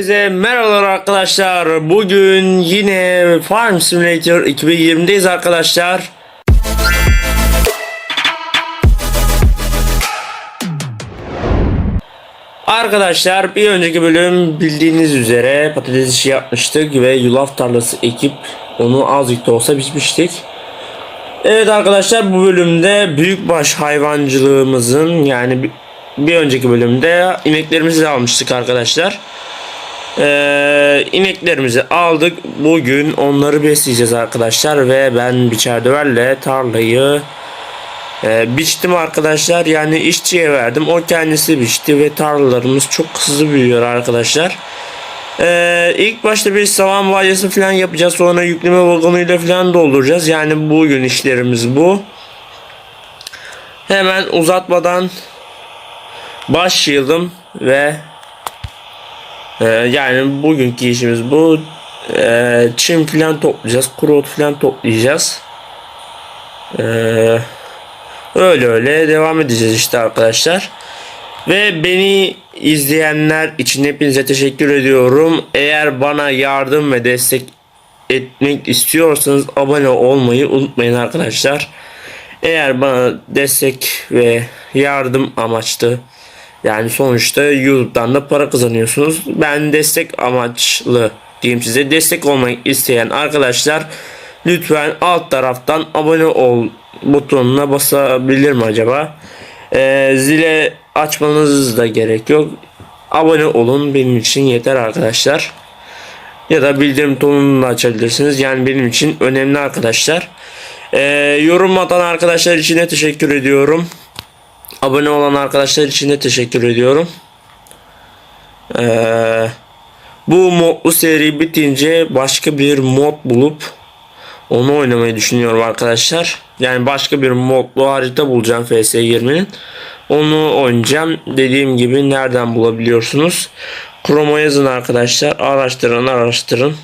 Herkese merhabalar arkadaşlar. Bugün yine Farm Simulator 2020'deyiz arkadaşlar. Arkadaşlar bir önceki bölüm bildiğiniz üzere patates işi yapmıştık ve yulaf tarlası ekip onu azıcık da olsa biçmiştik. Evet arkadaşlar bu bölümde büyükbaş hayvancılığımızın yani bir, önceki bölümde ineklerimizi almıştık arkadaşlar. Ee, ineklerimizi aldık. Bugün onları besleyeceğiz arkadaşlar ve ben biçer döverle tarlayı e, biçtim arkadaşlar. Yani işçiye verdim. O kendisi biçti ve tarlalarımız çok hızlı büyüyor arkadaşlar. Ee, ilk başta bir savan balyası falan yapacağız. Sonra yükleme vagonuyla falan dolduracağız. Yani bugün işlerimiz bu. Hemen uzatmadan başlayalım ve ee, yani bugünkü işimiz bu. Ee, çim filan toplayacağız. Kuru ot filan toplayacağız. Ee, öyle öyle devam edeceğiz işte arkadaşlar. Ve beni izleyenler için hepinize teşekkür ediyorum. Eğer bana yardım ve destek etmek istiyorsanız abone olmayı unutmayın arkadaşlar. Eğer bana destek ve yardım amaçlı yani sonuçta YouTube'dan da para kazanıyorsunuz. Ben destek amaçlı diyeyim size. Destek olmak isteyen arkadaşlar lütfen alt taraftan abone ol butonuna basabilir mi acaba? Ee, zile açmanız da gerek yok. Abone olun benim için yeter arkadaşlar. Ya da bildirim tonunu da açabilirsiniz. Yani benim için önemli arkadaşlar. Ee, yorum atan arkadaşlar için de teşekkür ediyorum. Abone olan arkadaşlar için de teşekkür ediyorum. Ee, bu modlu seri bitince başka bir mod bulup onu oynamayı düşünüyorum arkadaşlar. Yani başka bir modlu harita bulacağım FS20'nin. Onu oynayacağım. Dediğim gibi nereden bulabiliyorsunuz? Chroma yazın arkadaşlar. Araştırın araştırın.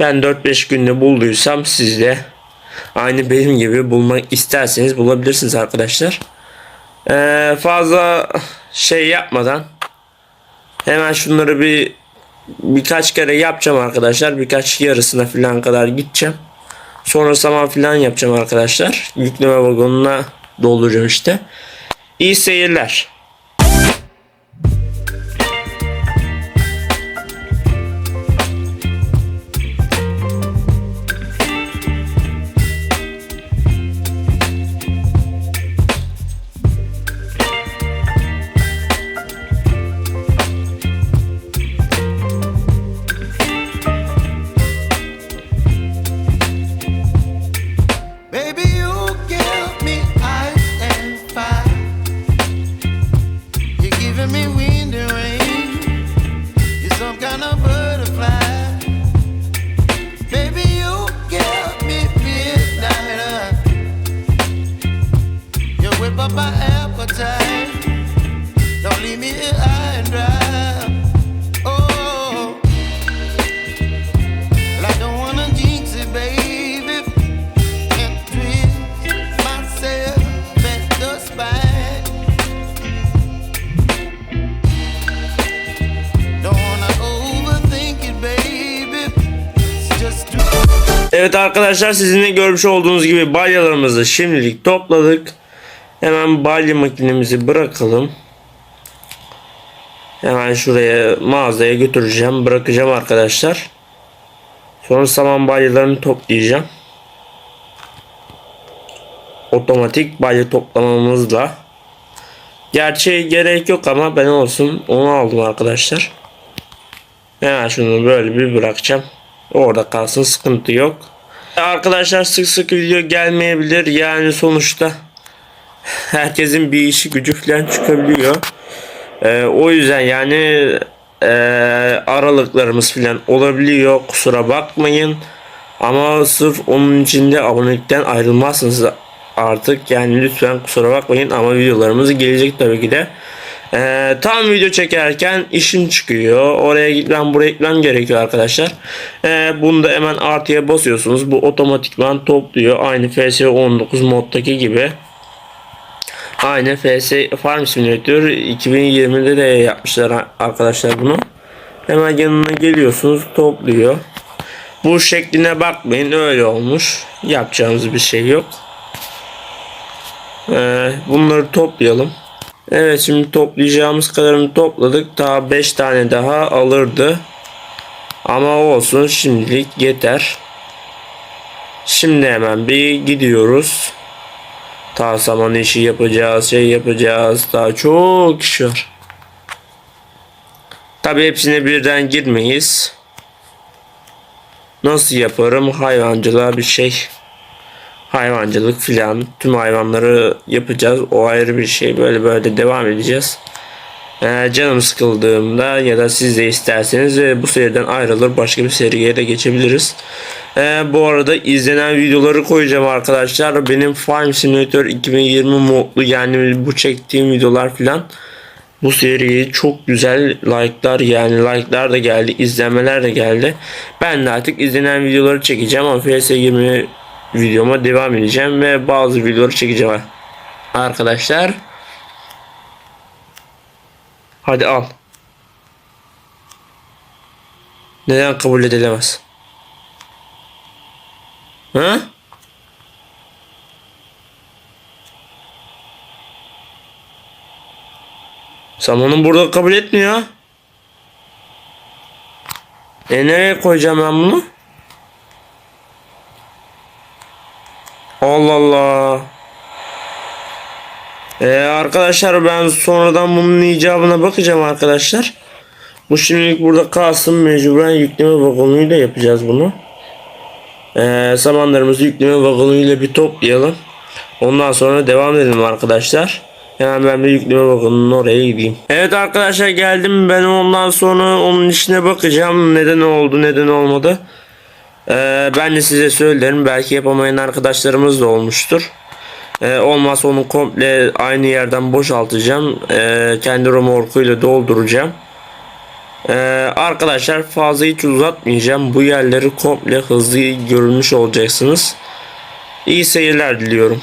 Ben 4-5 günde bulduysam siz de aynı benim gibi bulmak isterseniz bulabilirsiniz arkadaşlar. Ee, fazla şey yapmadan hemen şunları bir birkaç kere yapacağım arkadaşlar. Birkaç yarısına falan kadar gideceğim. Sonra saman falan yapacağım arkadaşlar. Yükleme vagonuna dolduracağım işte. İyi seyirler. Arkadaşlar sizin de görmüş olduğunuz gibi balyalarımızı şimdilik topladık. Hemen balya makinemizi bırakalım. Hemen şuraya mağazaya götüreceğim. Bırakacağım arkadaşlar. Sonra saman balyalarını toplayacağım. Otomatik balya toplamamızla. Gerçi gerek yok ama ben olsun onu aldım arkadaşlar. Hemen şunu böyle bir bırakacağım. Orada kalsın sıkıntı yok. Arkadaşlar sık sık video gelmeyebilir. Yani sonuçta herkesin bir işi gücü falan çıkabiliyor. Ee, o yüzden yani e, aralıklarımız falan olabiliyor. Kusura bakmayın. Ama sırf onun için de abonelikten ayrılmazsınız artık. Yani lütfen kusura bakmayın ama videolarımız gelecek tabii ki de. Ee, tam video çekerken işim çıkıyor. Oraya gitmem buraya gitmem gerekiyor arkadaşlar. Ee, bunu da hemen artıya basıyorsunuz. Bu otomatikman topluyor. Aynı FS19 moddaki gibi. Aynı FS Farm Simulator 2020'de de yapmışlar arkadaşlar bunu. Hemen yanına geliyorsunuz topluyor. Bu şekline bakmayın öyle olmuş. Yapacağımız bir şey yok. Ee, bunları toplayalım. Evet şimdi toplayacağımız kadarını topladık. Daha 5 tane daha alırdı. Ama olsun şimdilik yeter. Şimdi hemen bir gidiyoruz. Ta saman işi yapacağız, şey yapacağız. Daha çok iş var. Tabi hepsine birden girmeyiz. Nasıl yaparım? Hayvancılığa bir şey. Hayvancılık filan. Tüm hayvanları yapacağız. O ayrı bir şey. Böyle böyle devam edeceğiz. Ee, canım sıkıldığımda ya da siz de isterseniz e, bu seriden ayrılır başka bir seriye de geçebiliriz. Ee, bu arada izlenen videoları koyacağım arkadaşlar. Benim Farm Simulator 2020 modlu yani bu çektiğim videolar filan. Bu seriye çok güzel like'lar yani like'lar da geldi, izlenmeler de geldi. Ben de artık izlenen videoları çekeceğim ama FS20 videoma devam edeceğim ve bazı videoları çekeceğim arkadaşlar. Hadi al. Neden kabul edilemez? Ha? Samanı burada kabul etmiyor. E nereye koyacağım ben bunu? Allah Allah. Ee, arkadaşlar ben sonradan bunun icabına bakacağım arkadaşlar. Bu şimdilik burada kalsın. Mecburen yükleme vagonuyla yapacağız bunu. Ee, samanlarımızı yükleme vagonuyla bir toplayalım. Ondan sonra devam edelim arkadaşlar. Hemen ben bir yükleme vagonunun oraya gideyim. Evet arkadaşlar geldim. Ben ondan sonra onun işine bakacağım. Neden oldu neden olmadı. Ee, ben de size söylerim. Belki yapamayan arkadaşlarımız da olmuştur. Ee, olmazsa onu komple aynı yerden boşaltacağım. Ee, kendi remorkuyla dolduracağım. Ee, arkadaşlar fazla hiç uzatmayacağım. Bu yerleri komple hızlı görülmüş olacaksınız. İyi seyirler diliyorum.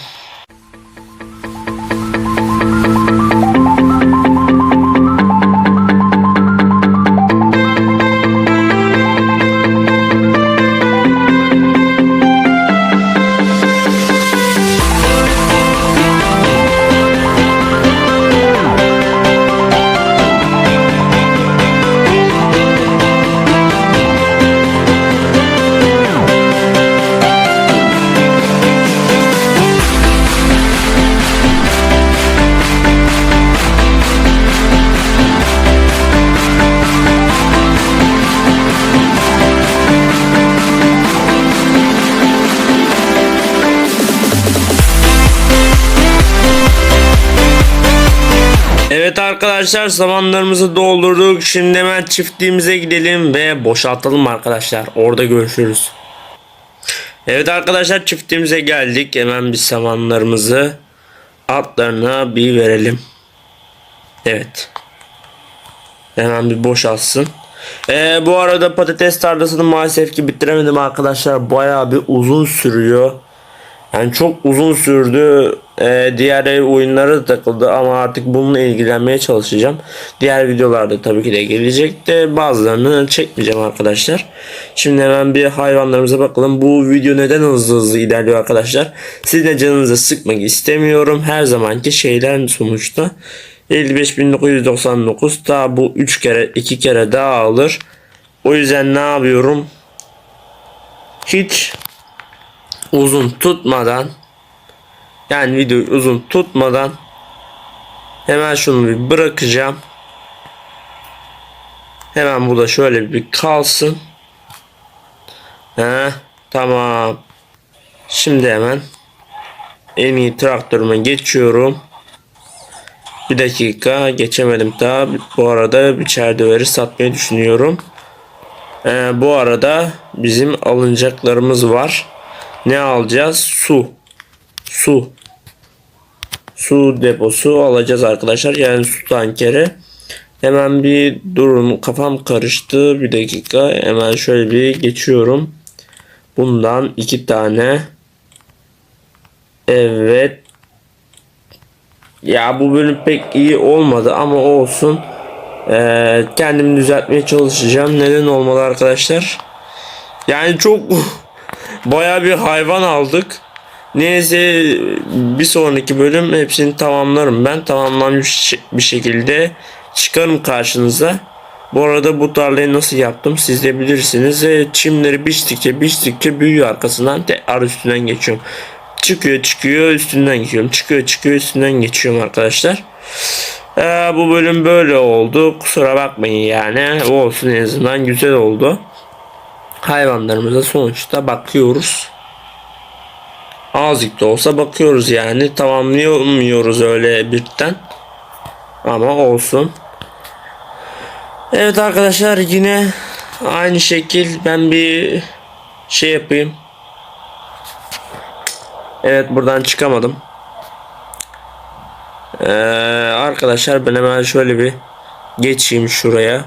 Arkadaşlar zamanlarımızı doldurduk. Şimdi hemen çiftliğimize gidelim ve boşaltalım arkadaşlar. Orada görüşürüz. Evet arkadaşlar çiftliğimize geldik. Hemen bir samanlarımızı atlarına bir verelim. Evet. Hemen bir boşalsın. Ee, bu arada patates tarlasını maalesef ki bitiremedim arkadaşlar. Bayağı bir uzun sürüyor. Yani çok uzun sürdü. Ee, diğer ev oyunları da takıldı ama artık bununla ilgilenmeye çalışacağım. Diğer videolarda tabii ki de gelecek de bazılarını çekmeyeceğim arkadaşlar. Şimdi hemen bir hayvanlarımıza bakalım. Bu video neden hızlı hızlı ilerliyor arkadaşlar? Sizin de canınızı sıkmak istemiyorum. Her zamanki şeyler sonuçta. 55.999 daha bu 3 kere 2 kere daha alır. O yüzden ne yapıyorum? Hiç uzun tutmadan yani videoyu uzun tutmadan hemen şunu bir bırakacağım. Hemen burada şöyle bir kalsın. He, tamam. Şimdi hemen en iyi traktörüme geçiyorum. Bir dakika geçemedim daha. Bu arada bir çerdeveri satmayı düşünüyorum. Ee, bu arada bizim alınacaklarımız var. Ne alacağız? Su. Su. Su deposu alacağız arkadaşlar. Yani su tankeri. Hemen bir durun. Kafam karıştı. Bir dakika. Hemen şöyle bir geçiyorum. Bundan iki tane. Evet. Ya bu bölüm pek iyi olmadı ama olsun. Ee, kendimi düzeltmeye çalışacağım. Neden olmalı arkadaşlar? Yani çok baya bir hayvan aldık. Neyse bir sonraki bölüm hepsini tamamlarım ben. Tamamlanmış bir şekilde çıkarım karşınıza. Bu arada bu tarlayı nasıl yaptım siz de bilirsiniz. E, çimleri biçtikçe biçtikçe büyüyor arkasından tekrar üstünden geçiyorum. Çıkıyor çıkıyor üstünden geçiyorum. Çıkıyor çıkıyor üstünden geçiyorum arkadaşlar. E, bu bölüm böyle oldu. Kusura bakmayın yani. Olsun en azından güzel oldu. Hayvanlarımıza sonuçta bakıyoruz. Azıcık da olsa bakıyoruz yani. Tamamlayamıyoruz öyle birden. Ama olsun. Evet arkadaşlar yine aynı şekil ben bir şey yapayım. Evet buradan çıkamadım. Ee, arkadaşlar ben hemen şöyle bir geçeyim şuraya.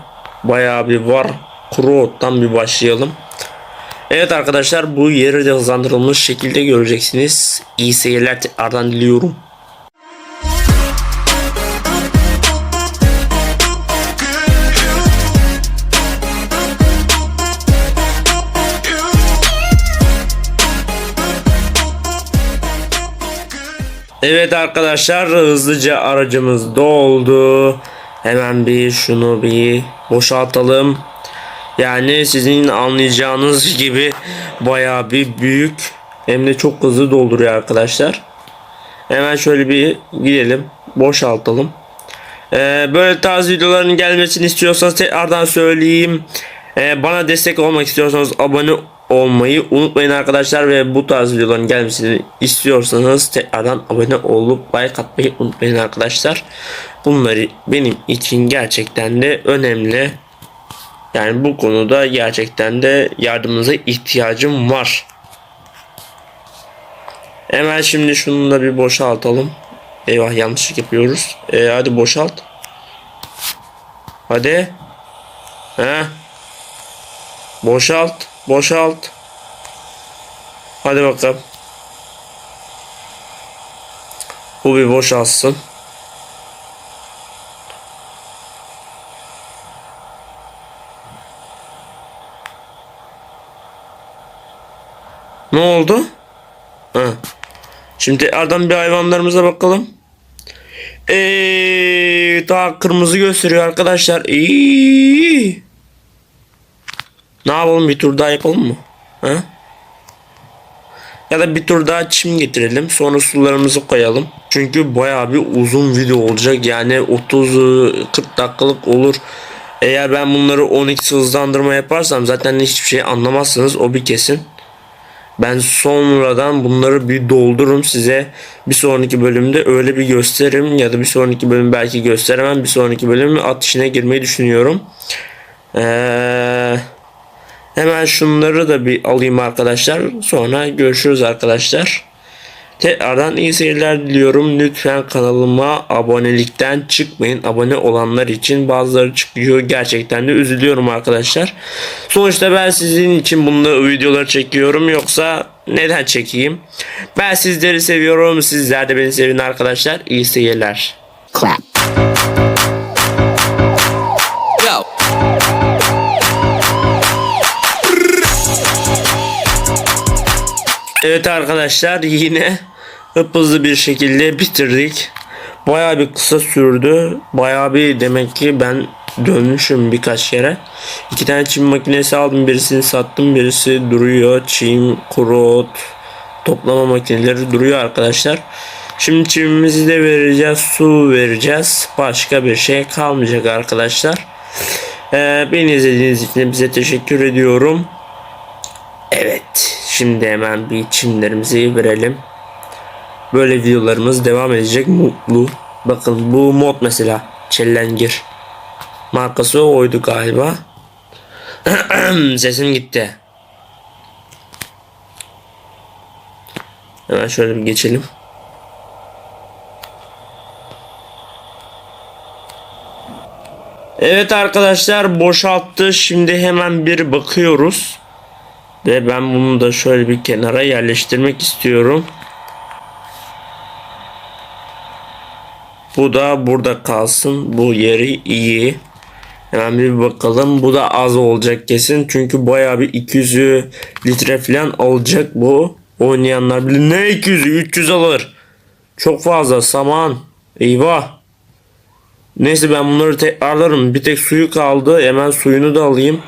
Bayağı bir var. Kuru ottan bir başlayalım. Evet arkadaşlar bu yeri de hızlandırılmış şekilde göreceksiniz. İyi seyirler tekrardan diliyorum. Evet arkadaşlar hızlıca aracımız doldu. Hemen bir şunu bir boşaltalım. Yani sizin anlayacağınız gibi bayağı bir büyük hem de çok hızlı dolduruyor arkadaşlar. Hemen şöyle bir gidelim boşaltalım. Ee, böyle tarz videoların gelmesini istiyorsanız tekrardan söyleyeyim. Ee, bana destek olmak istiyorsanız abone olmayı unutmayın arkadaşlar ve bu tarz videoların gelmesini istiyorsanız tekrardan abone olup like atmayı unutmayın arkadaşlar. Bunları benim için gerçekten de önemli. Yani bu konuda gerçekten de yardımınıza ihtiyacım var. Hemen şimdi şunu da bir boşaltalım. Eyvah yanlışlık yapıyoruz. Ee, hadi boşalt. Hadi. He. Boşalt. Boşalt. Hadi bakalım. Bu bir boşalsın. Ne oldu? Ha. Şimdi tekrardan bir hayvanlarımıza bakalım. Eee daha kırmızı gösteriyor arkadaşlar. İyi. Ne yapalım bir tur daha yapalım mı? Ha? Ya da bir tur daha çim getirelim. Sonra sularımızı koyalım. Çünkü bayağı bir uzun video olacak. Yani 30-40 dakikalık olur. Eğer ben bunları 12 hızlandırma yaparsam zaten hiçbir şey anlamazsınız. O bir kesin. Ben sonradan bunları bir doldururum size. Bir sonraki bölümde öyle bir gösteririm ya da bir sonraki bölüm belki gösteremem. Bir sonraki bölüm at işine girmeyi düşünüyorum. Eee Hemen şunları da bir alayım arkadaşlar. Sonra görüşürüz arkadaşlar. Tekrardan iyi seyirler diliyorum. Lütfen kanalıma abonelikten çıkmayın. Abone olanlar için bazıları çıkıyor. Gerçekten de üzülüyorum arkadaşlar. Sonuçta ben sizin için bunları videoları çekiyorum. Yoksa neden çekeyim? Ben sizleri seviyorum. Sizler de beni sevin arkadaşlar. İyi seyirler. clap. Go. Evet arkadaşlar yine hızlı bir şekilde bitirdik. Bayağı bir kısa sürdü. Bayağı bir demek ki ben dönmüşüm birkaç yere. İki tane çim makinesi aldım. Birisini sattım. Birisi duruyor. Çim, kuru ot, toplama makineleri duruyor arkadaşlar. Şimdi çimimizi de vereceğiz. Su vereceğiz. Başka bir şey kalmayacak arkadaşlar. Ee, beni izlediğiniz için bize teşekkür ediyorum. Evet. Şimdi hemen bir çimlerimizi verelim. Böyle videolarımız devam edecek. Mutlu. Bakın bu mod mesela. Çellengir. Markası oydu galiba. Sesim gitti. Hemen şöyle bir geçelim. Evet arkadaşlar boşalttı. Şimdi hemen bir bakıyoruz. Ve ben bunu da şöyle bir kenara yerleştirmek istiyorum. Bu da burada kalsın. Bu yeri iyi. Hemen bir bakalım. Bu da az olacak kesin. Çünkü bayağı bir 200 litre falan alacak bu. Oynayanlar bilir. Ne 200'ü? 300 alır. Çok fazla saman. Eyvah. Neyse ben bunları tekrarlarım. Bir tek suyu kaldı. Hemen suyunu da alayım.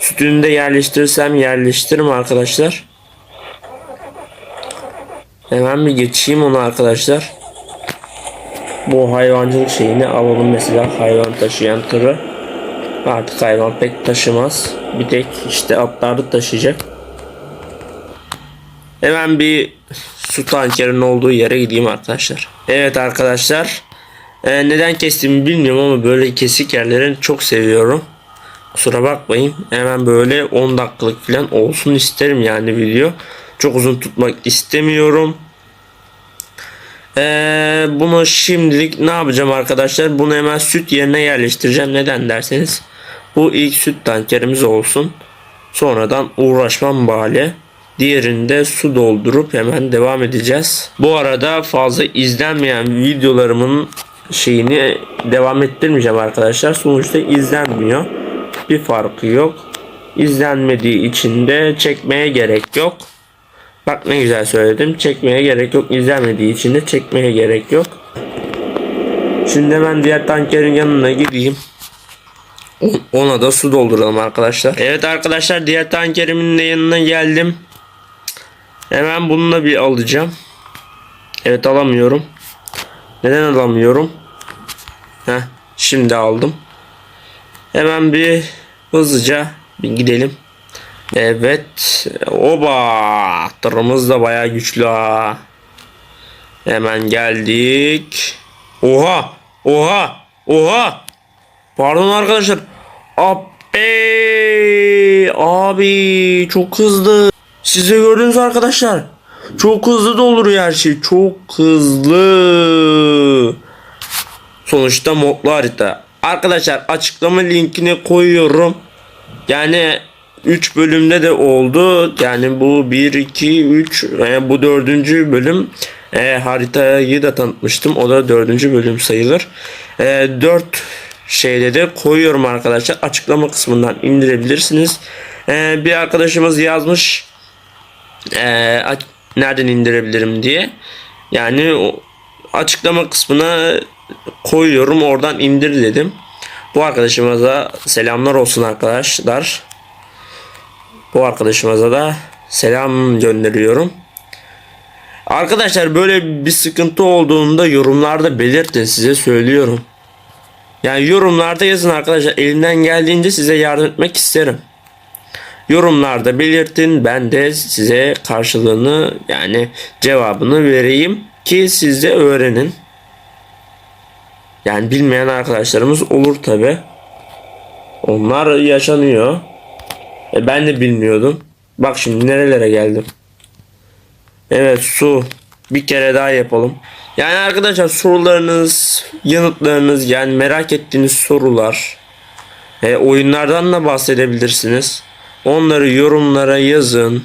Sütünü de yerleştirirsem yerleştiririm arkadaşlar. Hemen bir geçeyim onu arkadaşlar. Bu hayvancılık şeyini alalım mesela hayvan taşıyan tırı. Artık hayvan pek taşımaz. Bir tek işte atları taşıyacak. Hemen bir su tankerinin olduğu yere gideyim arkadaşlar. Evet arkadaşlar. Ee, neden kestiğimi bilmiyorum ama böyle kesik yerleri çok seviyorum. Kusura bakmayın. Hemen böyle 10 dakikalık falan olsun isterim yani video. Çok uzun tutmak istemiyorum. Ee, bunu şimdilik ne yapacağım arkadaşlar? Bunu hemen süt yerine yerleştireceğim. Neden derseniz bu ilk süt tankerimiz olsun. Sonradan uğraşmam bari. Diğerinde su doldurup hemen devam edeceğiz. Bu arada fazla izlenmeyen videolarımın şeyini devam ettirmeyeceğim arkadaşlar. Sonuçta izlenmiyor. Bir farkı yok. İzlenmediği için de çekmeye gerek yok. Bak ne güzel söyledim. Çekmeye gerek yok. İzlenmediği için de çekmeye gerek yok. Şimdi hemen diğer tankerin yanına gideyim. Ona da su dolduralım arkadaşlar. Evet arkadaşlar diğer tankerimin de yanına geldim. Hemen bununla bir alacağım. Evet alamıyorum. Neden alamıyorum? Heh, şimdi aldım. Hemen bir hızlıca bir gidelim. Evet. Oba. Tırımız da bayağı güçlü ha. Hemen geldik. Oha. Oha. Oha. Pardon arkadaşlar. Abi. Abi çok hızlı. Size gördünüz arkadaşlar. Çok hızlı dolduruyor her şey. Çok hızlı. Sonuçta modlu harita. Arkadaşlar açıklama linkine koyuyorum. Yani 3 bölümde de oldu. Yani bu 1, 2, 3 e, bu dördüncü bölüm e, haritayı da tanıtmıştım. O da dördüncü bölüm sayılır. E, 4 şeyde de koyuyorum arkadaşlar. Açıklama kısmından indirebilirsiniz. E, bir arkadaşımız yazmış. E, nereden indirebilirim diye. Yani açıklama kısmına koyuyorum. Oradan indir dedim. Bu arkadaşımıza selamlar olsun arkadaşlar. Bu arkadaşımıza da selam gönderiyorum. Arkadaşlar böyle bir sıkıntı olduğunda yorumlarda belirtin size söylüyorum. Yani yorumlarda yazın arkadaşlar elimden geldiğince size yardım etmek isterim. Yorumlarda belirtin ben de size karşılığını yani cevabını vereyim ki siz de öğrenin. Yani bilmeyen arkadaşlarımız olur tabi. Onlar yaşanıyor. E ben de bilmiyordum. Bak şimdi nerelere geldim. Evet su. Bir kere daha yapalım. Yani arkadaşlar sorularınız, yanıtlarınız yani merak ettiğiniz sorular, e, oyunlardan da bahsedebilirsiniz. Onları yorumlara yazın.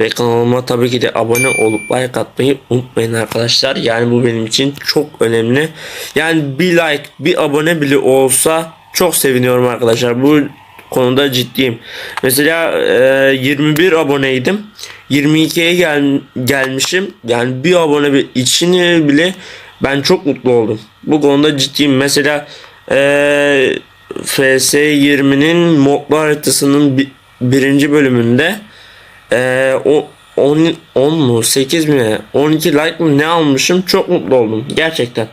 Ve kanalıma tabii ki de abone olup like atmayı unutmayın arkadaşlar. Yani bu benim için çok önemli. Yani bir like, bir abone bile olsa çok seviniyorum arkadaşlar. Bu konuda ciddiyim. Mesela e, 21 aboneydim. 22'ye gel, gelmişim. Yani bir abone bir içini bile ben çok mutlu oldum. Bu konuda ciddiyim. Mesela e, FS20'nin modlu haritasının bi- birinci bölümünde ee, o 10, 10 mu 8 mi 12 like mı ne almışım çok mutlu oldum gerçekten.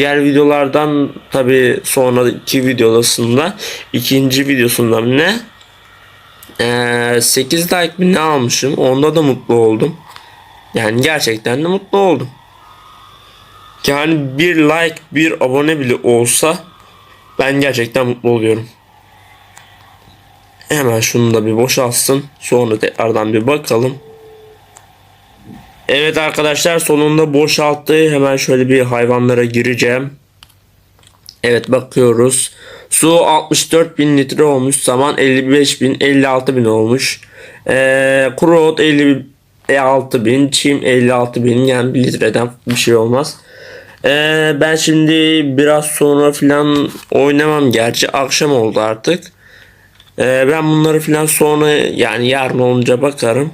Diğer videolardan tabi sonraki videosunda ikinci videosunda ne ee, 8 like mi ne almışım onda da mutlu oldum. Yani gerçekten de mutlu oldum. Yani bir like bir abone bile olsa ben gerçekten mutlu oluyorum. Hemen şunu da bir boşaltsın. Sonra tekrardan bir bakalım. Evet arkadaşlar sonunda boşalttı. Hemen şöyle bir hayvanlara gireceğim. Evet bakıyoruz. Su 64 bin litre olmuş. Saman 55 bin 56 bin olmuş. Ee, kuru ot 56 bin. Çim 56 bin. Yani 1 litreden bir şey olmaz. Ee, ben şimdi biraz sonra filan oynamam gerçi akşam oldu artık. Ee, ben bunları filan sonra yani yarın olunca bakarım.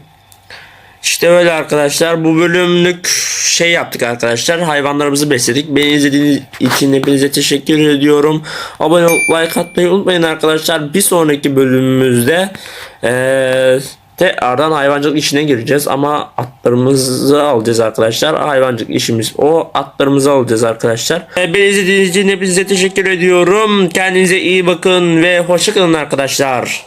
İşte öyle arkadaşlar bu bölümlük şey yaptık arkadaşlar hayvanlarımızı besledik. Beni izlediğiniz için hepinize teşekkür ediyorum. Abone olup like atmayı unutmayın arkadaşlar. Bir sonraki bölümümüzde eee tekrardan hayvancılık işine gireceğiz ama atlarımızı alacağız arkadaşlar. Hayvancılık işimiz o atlarımızı alacağız arkadaşlar. Ee, Beni izlediğiniz için hepinize teşekkür ediyorum. Kendinize iyi bakın ve hoşçakalın arkadaşlar.